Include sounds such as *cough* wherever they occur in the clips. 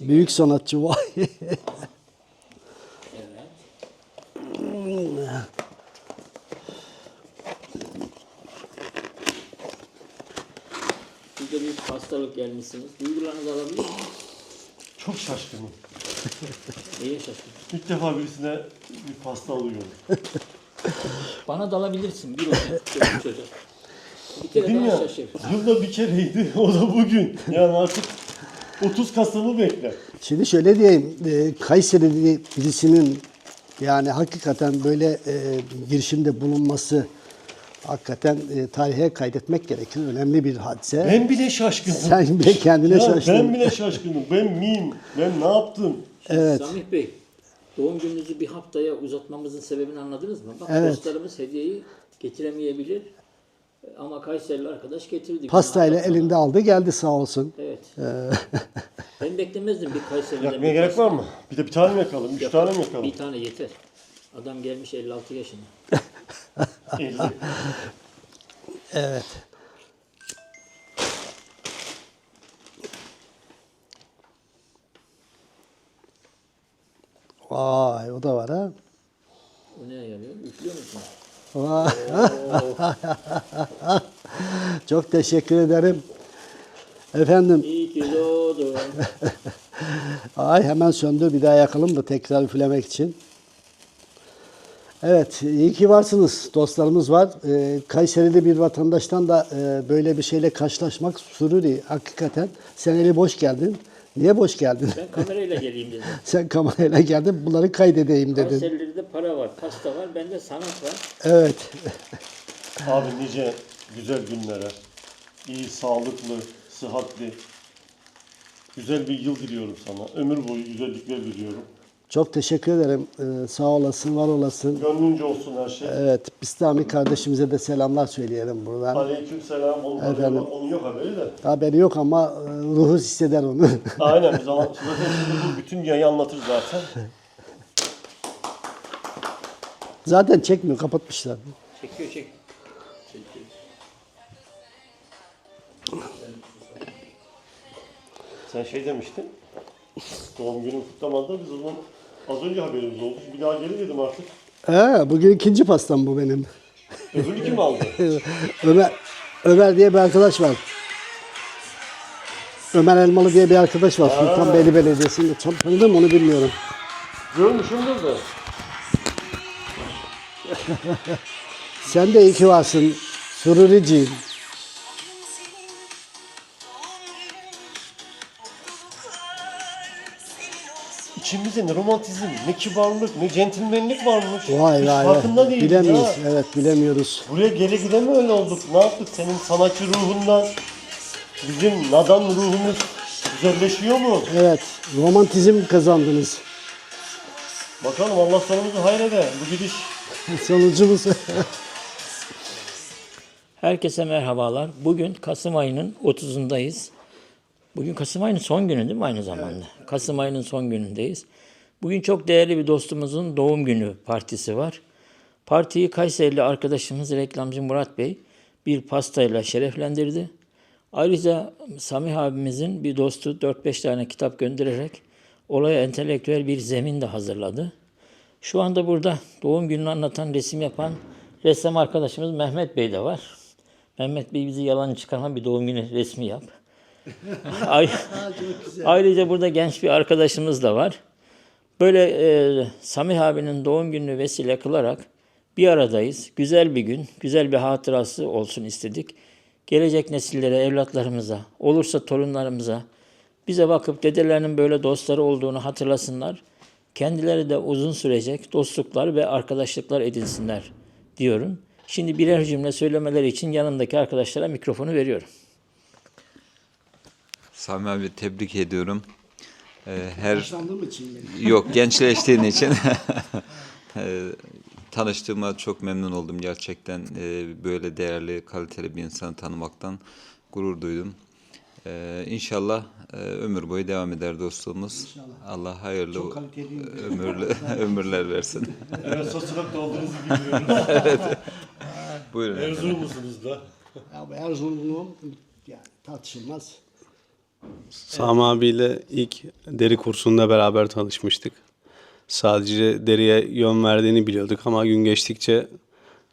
Büyük sanatçı vay. *laughs* De bir hastalık gelmişsiniz. Duygularınızı alabilir miyim? Çok şaşkınım. Neye şaşırdın? İlk defa birisine bir pasta alıyorum. Bana dalabilirsin bir. *laughs* Çocuk çocuk. Bir kere Dedim daha ya, şaşır. yılda bir kereydi, *laughs* o da bugün. Yani artık 30 Kasım'ı bekler. Şimdi şöyle diyeyim, e, Kayseri'li birisinin yani hakikaten böyle e, girişimde bulunması hakikaten e, tarihe kaydetmek gerekir. Önemli bir hadise. Ben bile şaşkınım. *laughs* Sen bile kendine Ya şaştın. Ben bile şaşkınım. Ben miyim? Ben ne yaptım? Evet. Samih Bey, doğum gününüzü bir haftaya uzatmamızın sebebini anladınız mı? Bak Evet. dostlarımız hediyeyi getiremeyebilir. Ama Kayserili arkadaş getirdi. Pastayla elinde aldı geldi sağ olsun. Evet. Ee, *laughs* Ben beklemezdim bir Kayseri'den Yakmaya gerek var mı? Bir de bir tane mi yakalım? Üç tane mi yakalım? Bir tane yeter. Adam gelmiş 56 yaşında. 50. *laughs* evet. Vay o da var ha. O neye yarıyor? Üflüyor musun? *laughs* Çok teşekkür ederim. Efendim İyi ki doğdun. *laughs* Ay hemen söndü. Bir daha yakalım da tekrar üflemek için. Evet, iyi ki varsınız. Dostlarımız var. Ee, Kayseri'de bir vatandaştan da e, böyle bir şeyle karşılaşmak sururi. Hakikaten sen eli boş geldin. Niye boş geldin? Ben kamerayla geleyim dedim. *laughs* sen kamerayla geldin, bunları kaydedeyim dedin. Kayseri'de para var, pasta var, bende sanat var. Evet. Abi nice güzel günlere, iyi, sağlıklı, sıhhatli, güzel bir yıl diliyorum sana. Ömür boyu güzellikler diliyorum. Çok teşekkür ederim. Ee, sağ olasın, var olasın. Gönlünce olsun her şey. Evet, Bistami kardeşimize de selamlar söyleyelim buradan. Aleyküm selam. Onun, Efendim. onun yok haberi de. Haberi yok ama e, ruhu hisseder onu. Aynen biz anlat- zaten şimdi bu bütün dünyayı anlatır zaten. *laughs* Zaten çekmiyor, kapatmışlar. Çekiyor, çek. Çekiyor. Sen şey demiştin. Doğum günü kutlamanda biz o zaman az önce haberimiz oldu. Bir daha gelir dedim artık. He, bugün ikinci pastam bu benim. Öbürünü kim aldı? *laughs* Ömer Ömer diye bir arkadaş var. Ömer Elmalı diye bir arkadaş var. Sultanbeyli Belediyesi'nde. Tam tanıdım onu bilmiyorum. Görmüşümdür de. Sen de iyi ki varsın. Sururiciğim. İçimizde ne romantizm, ne kibarlık, ne centilmenlik varmış. Vay Biz vay vay. farkında değiliz Bilemiyoruz. ha. Evet bilemiyoruz. Buraya gele gide mi öyle olduk? Ne yaptık? Senin sanatçı ruhundan bizim nadan ruhumuz güzelleşiyor mu? Evet. Romantizm kazandınız. Bakalım Allah sonumuzu hayrede. Bu gidiş *laughs* Sonucumuz. Herkese merhabalar. Bugün Kasım ayının 30'undayız. Bugün Kasım ayının son günü değil mi aynı zamanda? Kasım ayının son günündeyiz. Bugün çok değerli bir dostumuzun doğum günü partisi var. Partiyi Kayserili arkadaşımız reklamcı Murat Bey bir pastayla şereflendirdi. Ayrıca Samih abimizin bir dostu 4-5 tane kitap göndererek olaya entelektüel bir zemin de hazırladı. Şu anda burada doğum gününü anlatan resim yapan ressam arkadaşımız Mehmet Bey de var. Mehmet Bey bizi yalan çıkarma bir doğum günü resmi yap. *laughs* Ay- Ayrıca burada genç bir arkadaşımız da var. Böyle e, Samih abinin doğum gününü vesile kılarak bir aradayız. Güzel bir gün, güzel bir hatırası olsun istedik. Gelecek nesillere, evlatlarımıza, olursa torunlarımıza bize bakıp dedelerinin böyle dostları olduğunu hatırlasınlar. Kendileri de uzun sürecek dostluklar ve arkadaşlıklar edinsinler diyorum. Şimdi birer cümle söylemeleri için yanımdaki arkadaşlara mikrofonu veriyorum. Sami abi tebrik ediyorum. Ee, her Yaşlandığım için yok *laughs* gençleştiğin için *laughs* Ee, tanıştığıma çok memnun oldum gerçekten. Ee, böyle değerli, kaliteli bir insanı tanımaktan gurur duydum. Ee, inşallah e, ömür boyu devam eder dostluğumuz. Allah hayırlı Çok kaliteli. ömürlü *laughs* ömürler versin. *laughs* evet Sosokak'ta olduğunuzu *laughs* biliyoruz. Buyurun. efendim. Erzurumlusunuz da. Ya bu Erzurumluğum yani tartışılmaz. Sami abiyle ilk deri kursunda beraber tanışmıştık. Sadece deriye yön verdiğini biliyorduk ama gün geçtikçe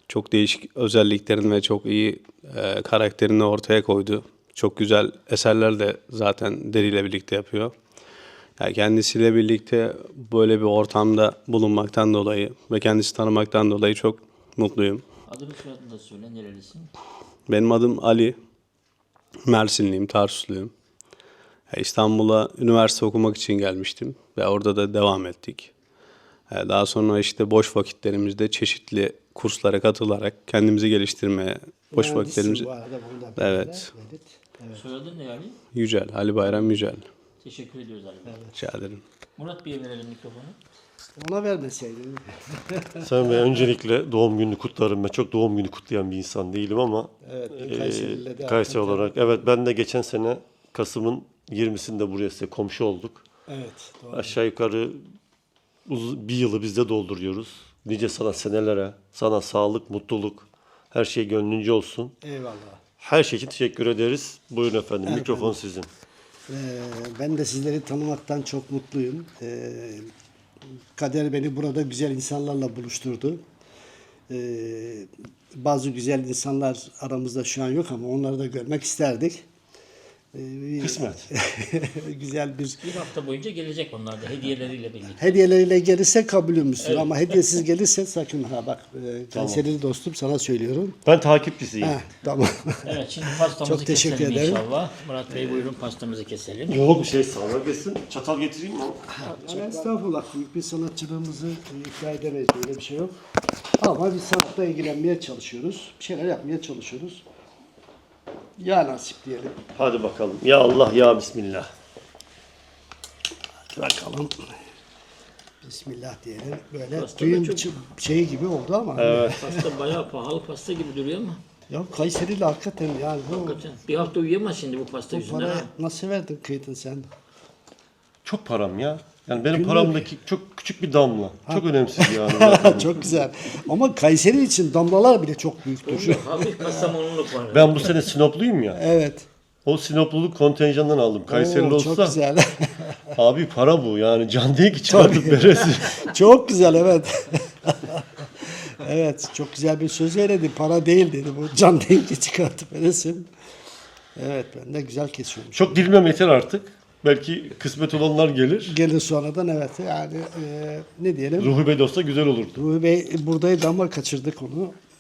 çok değişik özelliklerini ve çok iyi e, karakterini ortaya koydu. Çok güzel eserler de zaten deriyle birlikte yapıyor. Yani kendisiyle birlikte böyle bir ortamda bulunmaktan dolayı ve kendisi tanımaktan dolayı çok mutluyum. Adını soyadını da söyle. Nerelisin? Benim adım Ali. Mersinliyim, Tarsusluyum. İstanbul'a üniversite okumak için gelmiştim ve orada da devam ettik. Daha sonra işte boş vakitlerimizde çeşitli kurslara katılarak kendimizi geliştirmeye, boş Mühendissin vakitlerimizi... bu arada bunu da Evet. Evet. Soyadın ne Ali? Yücel, Ali Bayram Yücel. Teşekkür ediyoruz Ali Bey. Rica ederim. Murat Bey'e verelim mikrofonu. Ona vermeseydin. *laughs* Sen ve öncelikle doğum gününü kutlarım. Ben çok doğum günü kutlayan bir insan değilim ama Evet, de Kayseri olarak. Evet ben de geçen sene Kasım'ın 20'sinde buraya size komşu olduk. Evet, doğru. Aşağı yukarı uz- bir yılı bizde dolduruyoruz. Nice sana senelere, sana sağlık, mutluluk, her şey gönlünce olsun. Eyvallah. Her şey için teşekkür ederiz. Buyurun efendim, mikrofon sizin. Ee, ben de sizleri tanımaktan çok mutluyum. Ee, kader beni burada güzel insanlarla buluşturdu. Ee, bazı güzel insanlar aramızda şu an yok ama onları da görmek isterdik. Ee, Kısmet. *laughs* güzel bir Bir hafta boyunca gelecek onlar da hediyeleriyle birlikte. hediyeleriyle gelirse kabulümüzsün ama hediyesiz gelirse sakın ha bak e, Kayserili dostum sana söylüyorum. Ben takipçisiyim. Heh, tamam. *laughs* Evet şimdi pastamızı Çok teşekkür keselim ederim. inşallah. Murat Bey buyurun pastamızı keselim. Yok bir şey sana gelsin. Çatal getireyim mi? Yani estağfurullah büyük bir sanatçılığımızı iddia edemeyiz öyle bir şey yok. Ama biz sanatla ilgilenmeye çalışıyoruz. Bir şeyler yapmaya çalışıyoruz. Ya nasip diyelim. Hadi bakalım. Ya Allah ya Bismillah. Hadi bakalım. Bismillah diyelim. Böyle Pasta da düğün çok- biçim- şeyi gibi oldu ama. *laughs* Pasta bayağı pahalı pasta gibi duruyor ama. Ya Kayseri'yle hakikaten yani bu, Hakikaten bir hafta uyuyamaz şimdi bu pasta bu yüzünden. parayı ha. nasıl verdin kıydın sen? Çok param ya. Yani benim Günlük. paramdaki çok küçük bir damla. Çok önemsiz yani. *laughs* çok güzel. Ama Kayseri için damlalar bile çok büyüktür. Hafif kastamonuluk var. ben bu sene Sinopluyum ya. Evet. O Sinopluluk kontenjandan aldım. Kayserili Oo, Çok olsa güzel. *laughs* abi para bu yani can değil ki çıkartıp *laughs* veresi. Çok güzel evet. evet çok güzel bir söz söyledi. Para değil dedi. Bu can dengi çıkartıp veresin. Evet ben de güzel kesiyorum. Çok dilmem yeter artık. Belki kısmet olanlar gelir. Gelir sonradan evet yani e, ne diyelim. Ruhi Bey de olsa güzel olurdu. Ruhi Bey buradaydı ama kaçırdık onu.